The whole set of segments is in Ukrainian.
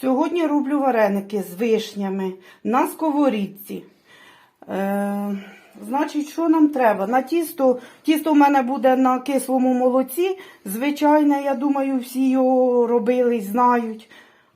Сьогодні роблю вареники з вишнями на сковорідці. Е, значить, що нам треба? На тісто, тісто в мене буде на кислому молоці. Звичайне, я думаю, всі його робили і знають.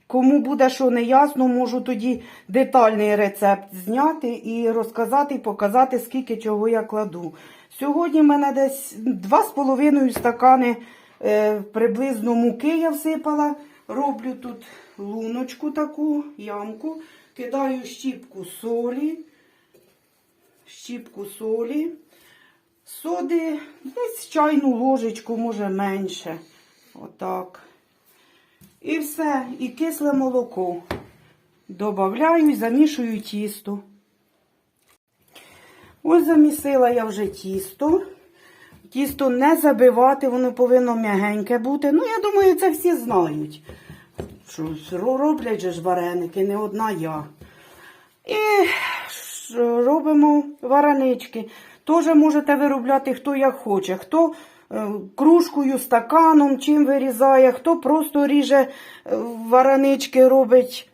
Кому буде що не ясно, можу тоді детальний рецепт зняти і розказати, показати, скільки чого я кладу. Сьогодні в мене десь 2,5 стакани е, приблизно муки я всипала. Роблю тут луночку таку, ямку, кидаю щіпку солі, щіпку солі, соди, десь чайну ложечку, може менше. Отак. І все, і кисле молоко. Добавляю і замішую тісто. Ось замісила я вже тісто. Тісто не забивати, воно повинно м'ягеньке бути. Ну, я думаю, це всі знають. Що роблять же ж вареники, не одна я. І робимо варенички. Теж можете виробляти хто як хоче. Хто е, кружкою, стаканом, чим вирізає, хто просто ріже е, варенички робить.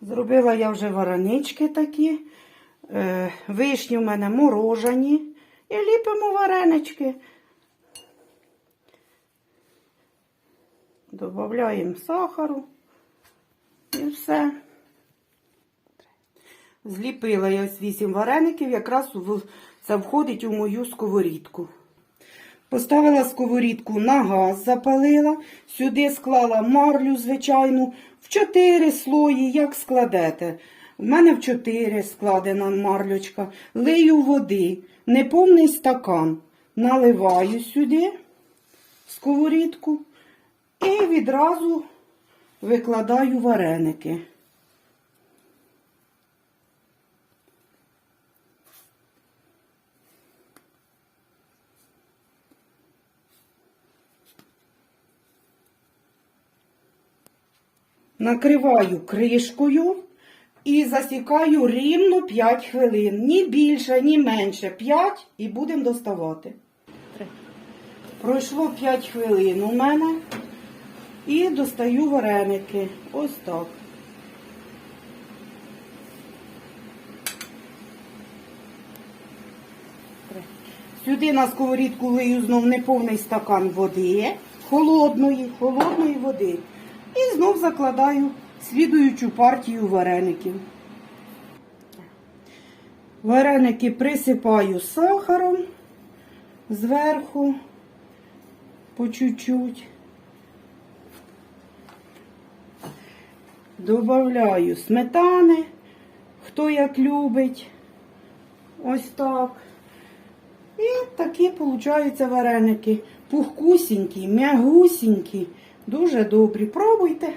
Зробила я вже варенички такі. Е, Вишні в мене морожені. І ліпимо варенички. Добавляємо сахару і все. Зліпила я ось 8 вареників, якраз це входить у мою сковорідку. Поставила сковорідку на газ, запалила, сюди склала марлю звичайну, в чотири слої, як складете. У мене в чотири складена марлючка. Лию води, неповний стакан. Наливаю сюди сковорідку і відразу викладаю вареники. Накриваю кришкою і засікаю рівно 5 хвилин. Ні більше, ні менше. 5 і будемо доставати. Пройшло 5 хвилин у мене. І достаю вареники. Ось так. Сюди на сковорідку лию знов неповний стакан води, холодної, холодної води. І знов закладаю слідуючу партію вареників. Вареники присипаю сахаром зверху по чуть-чуть. Добавляю сметани, хто як любить. Ось так. І такі получаються вареники. Пухкусінькі, м'ягусінькі, дуже добрі. Пробуйте.